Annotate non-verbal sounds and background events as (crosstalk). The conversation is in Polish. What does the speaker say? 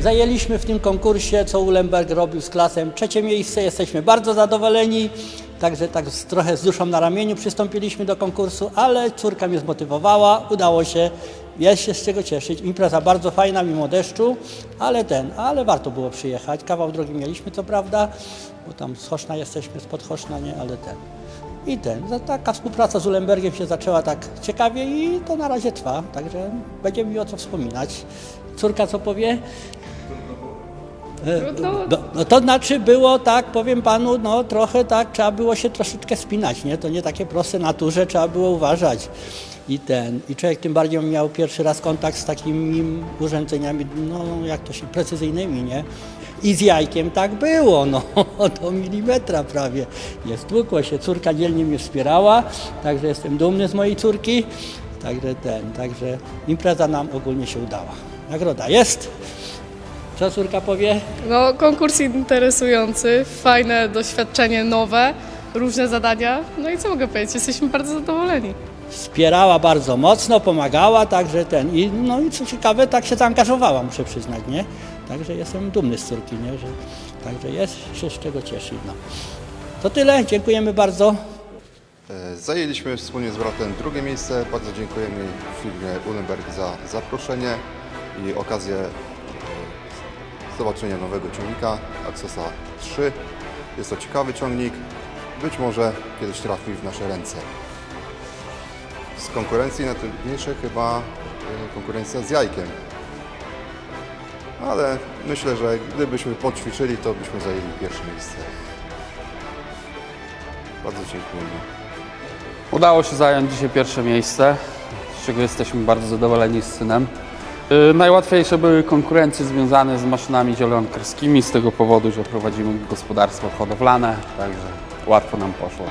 Zajęliśmy w tym konkursie, co Ulemberg robił z klasem, trzecie miejsce. Jesteśmy bardzo zadowoleni. Także tak z, trochę z duszą na ramieniu przystąpiliśmy do konkursu, ale córka mnie zmotywowała, udało się, jest się z czego cieszyć. Impreza bardzo fajna mimo deszczu, ale ten, ale warto było przyjechać. Kawał drogi mieliśmy co prawda, bo tam z Choszna jesteśmy, spod Choszna, nie, ale ten. I ten, taka współpraca z Ulembergiem się zaczęła tak ciekawie i to na razie trwa, także będzie mi o co wspominać. Córka co powie? Trudno. No, no to znaczy było tak, powiem panu, no trochę tak, trzeba było się troszeczkę spinać, nie? To nie takie proste naturze, trzeba było uważać. I ten, i człowiek tym bardziej miał pierwszy raz kontakt z takimi urządzeniami, no jak to się, precyzyjnymi, nie? I z jajkiem tak było, no (laughs) do milimetra prawie. Nie stłukło się, córka dzielnie mnie wspierała, także jestem dumny z mojej córki. Także ten, także impreza nam ogólnie się udała. Nagroda jest. Co córka powie? No, konkurs interesujący, fajne doświadczenie, nowe, różne zadania. No i co mogę powiedzieć, jesteśmy bardzo zadowoleni. wspierała bardzo mocno, pomagała, także ten, i, no i co ciekawe, tak się zaangażowała, muszę przyznać, nie? Także jestem dumny z córki, nie? Że, także jest się z czego cieszyć, no. To tyle, dziękujemy bardzo. E, Zajęliśmy wspólnie z bratem drugie miejsce. Bardzo dziękujemy firmie Ulenberg za zaproszenie i okazję zobaczenia nowego ciągnika Axosa 3. Jest to ciekawy ciągnik. Być może kiedyś trafi w nasze ręce. Z konkurencji najtrudniejsze chyba e, konkurencja z jajkiem. Ale myślę, że gdybyśmy poćwiczyli, to byśmy zajęli pierwsze miejsce. Bardzo dziękujemy. Udało się zająć dzisiaj pierwsze miejsce, z czego jesteśmy bardzo zadowoleni z synem. Yy, Najłatwiejsze były konkurencje związane z maszynami zielonkarskimi z tego powodu, że prowadzimy gospodarstwo hodowlane, także łatwo nam poszło.